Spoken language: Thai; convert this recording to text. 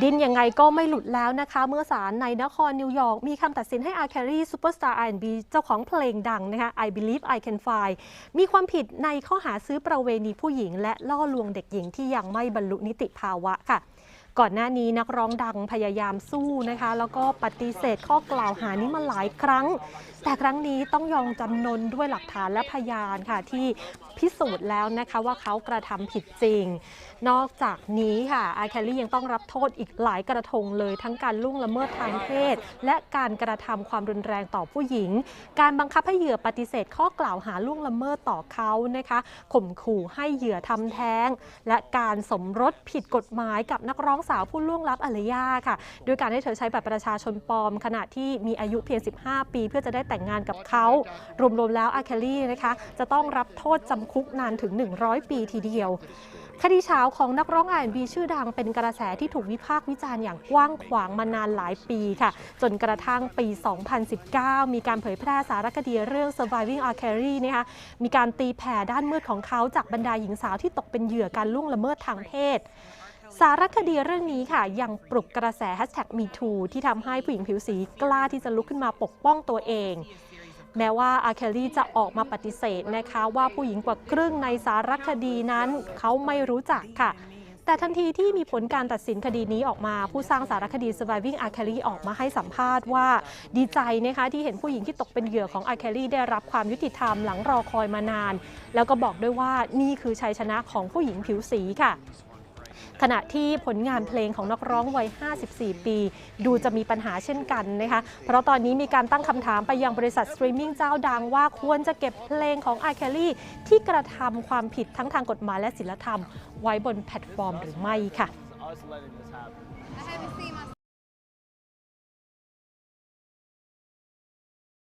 ดินยังไงก็ไม่หลุดแล้วนะคะ เมื่อศาลในนครนิวยอร์กมีคำตัดสินให้อาร์แครีซูเปอร์สตาร์ไอบีเจ้าของเพลงดังนะคะ I Believe I Can Fly มีความผิดในข้อหาซื้อประเวณีผู้หญิง และล่อลวงเด็กหญิงที่ยังไม่บรรลุนิติภาวะค่ะ ก่อนหน้านี้นักร้องดังพยายามสู้นะคะ แล้วก็ปฏิเสธข้อกล่าวหานี้มาหลายครั้ง แต่ครั้งนี้ต้องยอมจำนนด้วยหลักฐานและพยานค่ะ ที่พิสูจน์แล้วนะคะว่าเขากระทำผิดจริง นอกจากนี้ค่ะอาแคลรี่ยังต้องรับโทษอีกหลายกระทงเลยทั้งการล่วงละเมิดทางเพศ และการกระทำความรุนแรงต่อผู้หญิง การบังคับให้เหยื่อปฏิเสธข้อกล่าวหาล่วงละเมิดต่อเขานะคะข่มขู่ให้เหยื่อทำแท้ง และการสมรสผิดกฎหมายกับนักร้องสาวผู้ล่วงลับอารยาค่ะโดยการให้เธอใช้บัตรประชาชนปลอม ขณะที่มีอายุเพียง 15 ปี เพื่อจะได้แต่งงานกับเขา รวมๆแล้วอาแคลรี่นะคะจะต้องรับโทษจำคุกนานถึง 100 ปีทีเดียวคดีเช้าของนักร้อง R&B ชื่อดังเป็นกระแสที่ถูกวิพากษ์วิจารณ์อย่างกว้างขวางมานานหลายปีค่ะ จนกระทั่งปี 2019 มีการเผยแพร่สารคดีเรื่อง Surviving R. Kelly นะคะมีการตีแผ่ด้านมืดของเขาจากบรรดาหญิงสาวที่ตกเป็นเหยื่อการล่วงละเมิดทางเพศ สารคดีเรื่องนี้ค่ะ ยังปลุกกระแส hashtag #MeToo ที่ทำให้ผู้หญิงผิวสีกล้าที่จะลุกขึ้นมาปกป้องตัวเอง แม้ว่าอาร์เคลลี่จะออกมาปฏิเสธนะคะ ว่าผู้หญิงกว่าครึ่งในสารคดีนั้นเขาไม่รู้จักค่ะแต่ทันทีที่มีผลการตัดสินคดีนี้ออกมา ผู้สร้างสารคดี Surviving R. Kelly ออกมาให้สัมภาษณ์ว่า ดีใจนะคะที่เห็นผู้หญิงที่ตกเป็นเหยื่อของ R. Kelly ได้รับความยุติธรรมหลังรอคอยมานาน แล้วก็บอกด้วยว่านี่คือชัยชนะของผู้หญิงผิวสีค่ะ ขณะที่ผลงานเพลงของนักร้องวัย 54 ปี ดูจะมีปัญหาเช่นกันนะคะ เพราะตอนนี้มีการตั้งคำถามไปยังบริษัทสตรีมมิ่งเจ้าดังว่าควรจะเก็บเพลงของไอแคลลี่ที่กระทำความผิดทั้งทางกฎหมายและศิลธรรม ไว้บนแพลตฟอร์มหรือไม่ค่ะ